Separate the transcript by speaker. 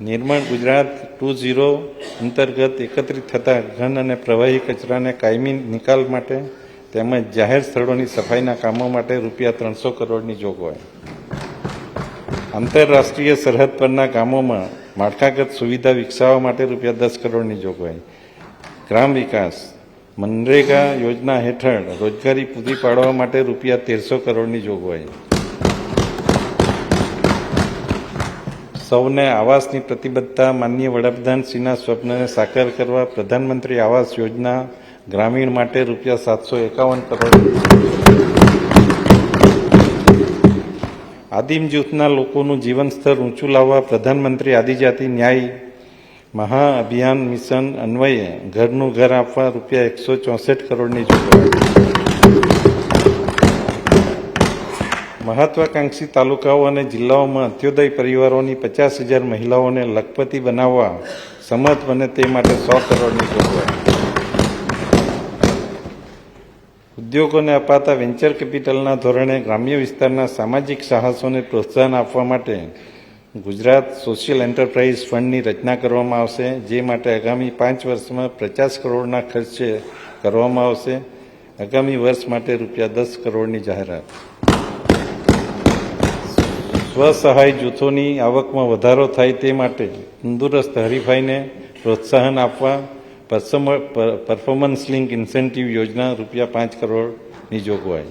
Speaker 1: નિર્માણ Gujarat two zero અંતર્ગત એકત્રિત થતા ઘન અને પ્રવાહી કચરાને કાયમી નિકાલ માટે તેમજ જાહેર સ્થળોની સફાઈના કામો માટે રૂપિયા ત્રણસો કરોડની જોગવાઈ. આંતરરાષ્ટ્રીય સરહદ પરના ગામોમાં માળખાગત સુવિધા વિકસાવવા માટે રૂપિયા દસ કરોડની જોગવાઈ. ગ્રામ વિકાસ મનરેગા યોજના હેઠળ રોજગારી પૂરી પાડવા માટે રૂપિયા તેરસો કરોડની જોગવાઈ. સૌને આવાસની પ્રતિબદ્ધતા માનનીય વડાપ્રધાનશ્રીના સ્વપ્નને સાકાર કરવા પ્રધાનમંત્રી આવાસ યોજના ગ્રામીણ માટે રૂપિયા સાતસો એકાવન કરોડ. આદિમ જૂથના લોકોનું જીવન સ્તર ઊંચું લાવવા પ્રધાનમંત્રી આદિજાતિ ન્યાય મહાઅભિયાન મિશન અન્વયે ઘરનું ઘર આપવા રૂપિયા એકસો ચોસઠ કરોડની જોગવાઈ. મહત્વાકાંક્ષી તાલુકાઓ અને જિલ્લાઓમાં અંત્યોદય પરિવારોની પચાસ હજાર મહિલાઓને લખપતિ બનાવવા સમર્થ બને તે માટે સો કરોડની જોગવાઈ. ઉદ્યોગોને અપાતા વેન્ચર કેપિટલના ધોરણે ગ્રામ્ય વિસ્તારના સામાજિક સાહસોને પ્રોત્સાહન આપવા માટે ગુજરાત સોશિયલ એન્ટરપ્રાઇઝ ફંડની રચના કરવામાં આવશે, જે માટે આગામી પાંચ વર્ષમાં પચાસ કરોડના ખર્ચે કરવામાં આવશે. આગામી વર્ષ માટે રૂપિયા દસ કરોડની જાહેરાત. સ્વસહાય જૂથોની આવકમાં વધારો થાય તે માટે તંદુરસ્ત હરીફાઈને પ્રોત્સાહન આપવા પરફોર્મન્સ લિંક ઇન્સેન્ટિવ યોજના રૂપિયા પાંચ કરોડની જોગવાઈ.